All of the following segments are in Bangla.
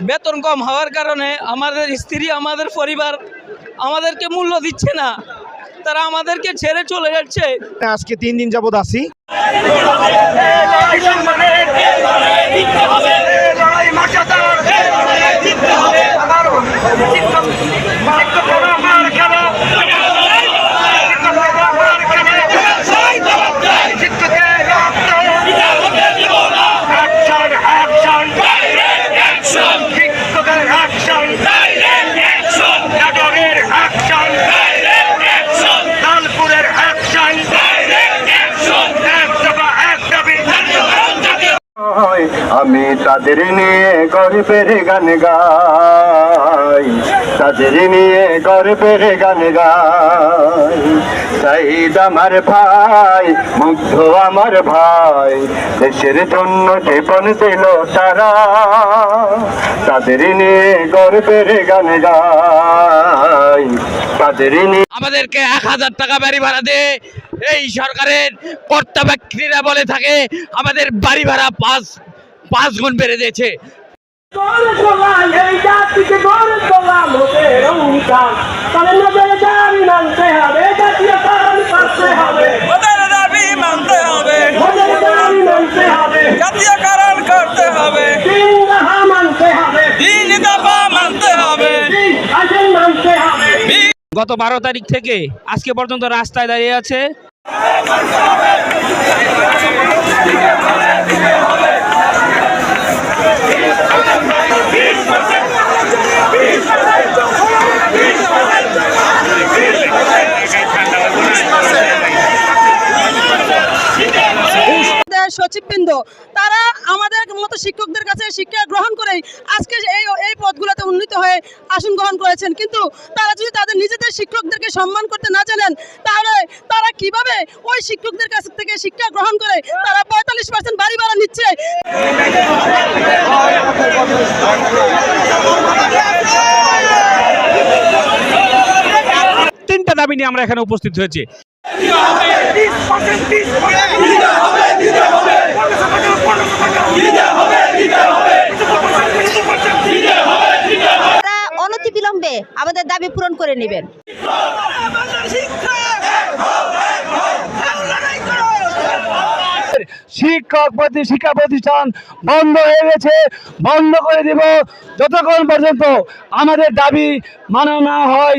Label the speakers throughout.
Speaker 1: বেতন কম হওয়ার কারণে আমাদের স্ত্রী আমাদের পরিবার আমাদেরকে মূল্য দিচ্ছে না তারা আমাদেরকে ছেড়ে চলে যাচ্ছে
Speaker 2: আজকে তিন দিন যাবৎ আসি
Speaker 3: লালপুরের
Speaker 4: আমি তাদের নিয়ে গর্বের গান গাই। তাদের নিয়ে গর্বের গান গাই। সাইদ আমার ভাই, মুগ্ধ আমার ভাই। দেশের জন্য জীবন দিল তারা। তাদের নিয়ে গর্বের গান গাই। তাদের নিয়ে
Speaker 1: আমাদেরকে এক হাজার টাকা বাড়ি ভাড়া দে। এই সরকারের কর্তা বলে থাকে, আমাদের বাড়ি ভাড়া পাঁচ পাঁচ গুণ বেড়ে দিয়েছে।
Speaker 5: জাতীয় কারণ করতে হবে।
Speaker 1: গত বারো তারিখ থেকে আজকে পর্যন্ত রাস্তায় দাঁড়িয়ে আছে
Speaker 6: আমাদের সচিববৃন্দ তারা আমাদের মতো শিক্ষকদের কাছে শিক্ষা গ্রহণ করেই আজকে এই এই পদগুলোতে উন্নীত হয়ে আসন গ্রহণ করেছেন। কিন্তু তারা যদি তাদের নিজেদের শিক্ষকদেরকে সম্মান করতে না জানেন তাহলে তারা কীভাবে ওই শিক্ষকদের কাছ থেকে শিক্ষা গ্রহণ করে? তারা পঁয়তাল্লিশ পার্সেন্ট বাড়ি ভাড়া নিচ্ছে।
Speaker 1: তিনটা দাবি নিয়ে আমরা এখানে উপস্থিত হয়েছি।
Speaker 7: অনতিবিলম্বে আমাদের দাবি পূরণ করে নেবেন।
Speaker 2: শিক্ষক প্রতি, শিক্ষা প্রতিষ্ঠান বন্ধ হয়ে গেছে, বন্ধ করে দিব যতক্ষণ পর্যন্ত আমাদের দাবি মানা না হয়।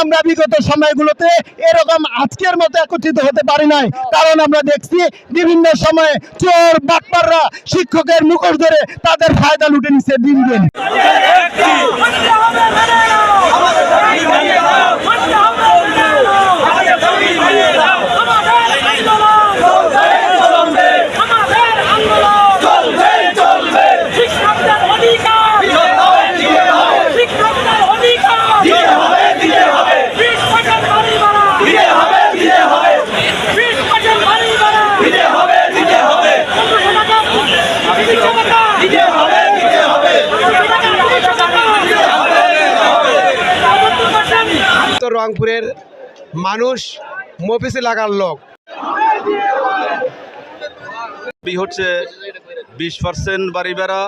Speaker 2: আমরা বিগত সময়গুলোতে এরকম আজকের মতো একত্রিত হতে পারি নাই কারণ আমরা দেখছি বিভিন্ন সময়ে চোর বাটপাররা শিক্ষকের মুখোশ ধরে তাদের ফায়দা লুটে নিচ্ছে দিন দিন
Speaker 5: শিক্ষকদের অধিকার শিক্ষকদের অধিকার বিশ পার্সেন্ট বাড়ি ভাড়া বিশ পার্সেন্ট বাড়ি ভাড়া পনেরোশো টাকা তিনশো টাকা
Speaker 8: উত্তর রংপুরের মানুষ মফিসে লাগার লোক।
Speaker 9: দাবি হচ্ছে বিশ পার্সেন্ট বাড়ি ভাড়া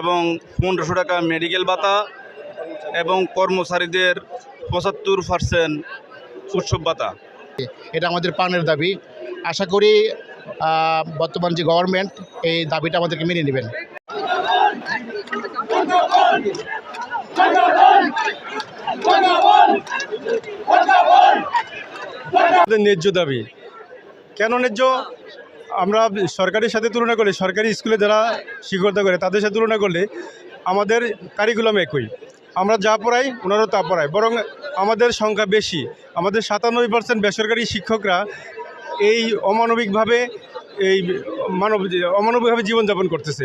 Speaker 9: এবং পনেরোশো টাকা মেডিকেল ভাতা এবং কর্মচারীদের পঁচাত্তর পার্সেন্ট উৎসব ভাতা।
Speaker 10: এটা আমাদের প্রাণের দাবি।
Speaker 2: আশা করি বর্তমান যে গভর্নমেন্ট এই দাবিটা আমাদেরকে মেনে নেবেন।
Speaker 10: আমাদের ন্যায্য দাবি। কেন ন্যায্য? আমরা সরকারের সাথে তুলনা করলে, সরকারি স্কুলে যারা শিক্ষকতা করে, তাদের সাথে তুলনা করলে আমাদের কারিকুলাম একই। আমরা যা পড়াই ওনারাও তা পড়ায়। বরং আমাদের সংখ্যা বেশি। আমাদের সাতানব্বই পার্সেন্ট বেসরকারি শিক্ষকরা এই অমানবিকভাবে এই মানব, অমানবিকভাবে জীবনযাপন করতেছে।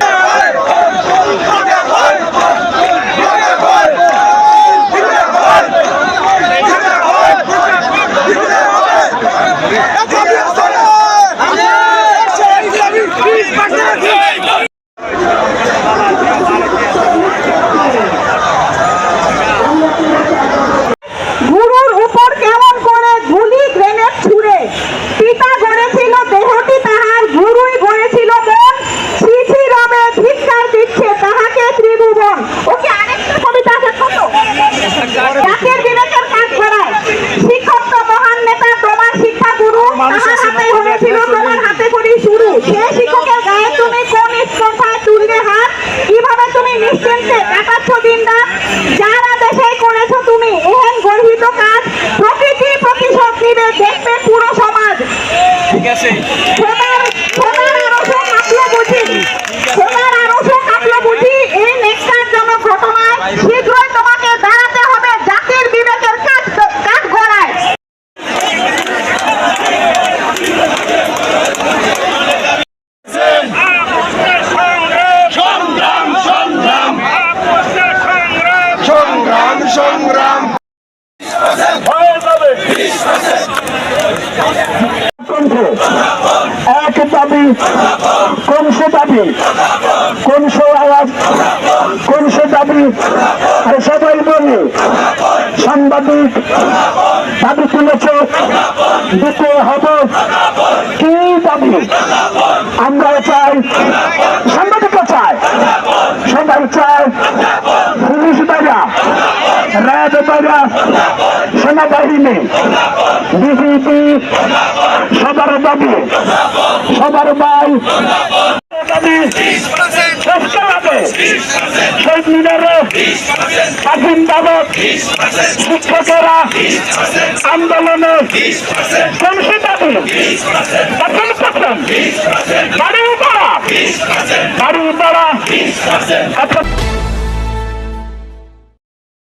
Speaker 5: গড়ায়
Speaker 4: সংগ্রাম সংগ্রাম
Speaker 2: এক দাবি কোনশো দাবি কোনশো আওয়াজ? কোনশো দাবি আর সবাই বলি। সাংবাদিক দাবি তুলেছে? দিতে হবে। কি দাবি আমরা চাই দ্বারা সেনাবাহিনী বিজেপি সবার দাবি, সবার বাবদ শিক্ষকেরা, আন্দোলনে কোনসি দাবি প্রথম প্রথম বাড়ি বাড়া বাড়ি বাড়া